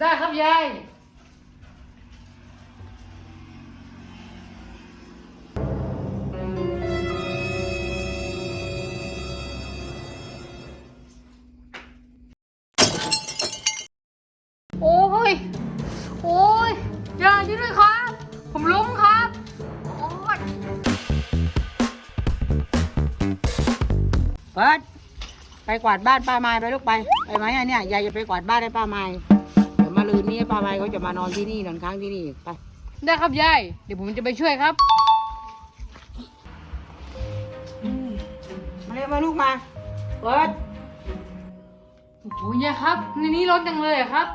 ได้ครับยายโอ้ย โอ้ยยายช่วยด้วยครับ ผมล้มครับ โอ้ยเปิดไปกวาดบ้านป้าไม้ไปลูกไป ไปไหมอันเนี้ยยายจะไปกวาดบ้านให้ป้าไม้ มาลืนนี้ป้าไม้เขาจะมานอนที่นี่นอนค้างที่นี่ไป ได้ครับยายเดี๋ยวผมจะไปช่วยครับ มาเร็วมาลูกมาเปิดโอ้โหยายครับในนี้ร้อนจังเลยอะครับ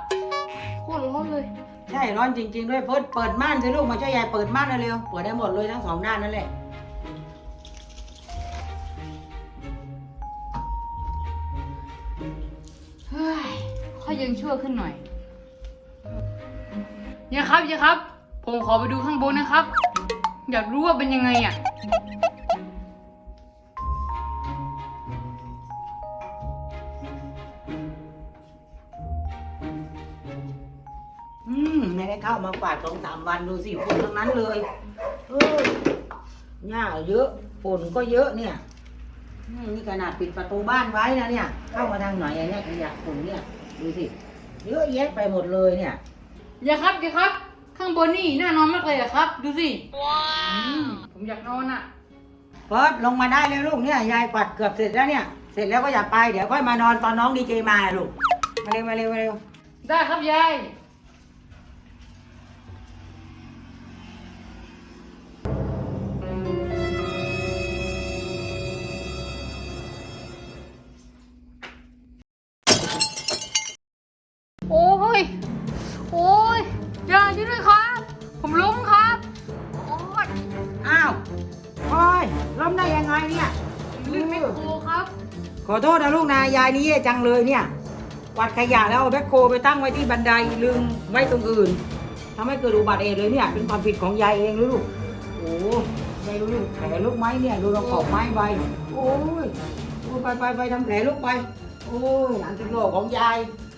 โคตรร้อนเลย ใช่ร้อนจริง ๆ ด้วยเปิดเปิดม่านสิลูกมาช่วยยายเปิดม่านเร็วๆเปิดได้หมดเลยทั้งสองด้านนั่นแหละเฮ้ยค่อยยังชั่วขึ้นหน่อย ยายครับยายครับ ผมขอไปดูข้างบนนะครับ อยากรู้ว่าเป็นยังไงอะ อืมไม่ได้เข้ามากวาดสองสามวันดูสิฝุ่นทั้งนั้นเลยเออหญ้าเยอะฝุ่นก็เยอะเนี่ยอืมนี่ขนาดปิดประตูบ้านไว้นะเนี่ย เข้ามาทางไหนอะเนี่ยขยะฝุ่นเนี่ย ดูสิ เยอะแยะไปหมดเลยเนี่ย ยายครับยายครับ ข้างบนนี่น่านอนมากเลยอะครับ ดูสิว้าวผมอยากนอนอะเฟิร์สลงมาได้แล้วลูกเนี่ยยายกวาดเกือบเสร็จแล้วเนี่ย เสร็จแล้วก็อย่าไปเดี๋ยวค่อยมานอนตอนน้องดีเจมาลูกมาเร็วมาเร็วมาเร็วได้ครับยายโอ้ยโอ้ยยาย ช่วยด้วยครับ ผมล้มครับโอ้ยอ้าวพลอยล้มได้ยังไงเนี่ยผมลื่นแมคโครครับ ขอโทษนะลูกนะยายนี่แย่จังเลยเนี่ยกวาดขยะแล้วเอาแบ็คโคไปตั้งไว้ที่บันไดลืมไว้ตรงอื่นทำให้เกิดอุบัติเหตุเลยเนี่ย เป็นความผิดของยายเองลูกโอ้ยายดูลูกแผลลูกไม้เนี่ยดูเราขอบไม้ใบโอ้ยโอ้ยไปไปไปทำแผลลูกไป โอ้ยอันตรายของยาย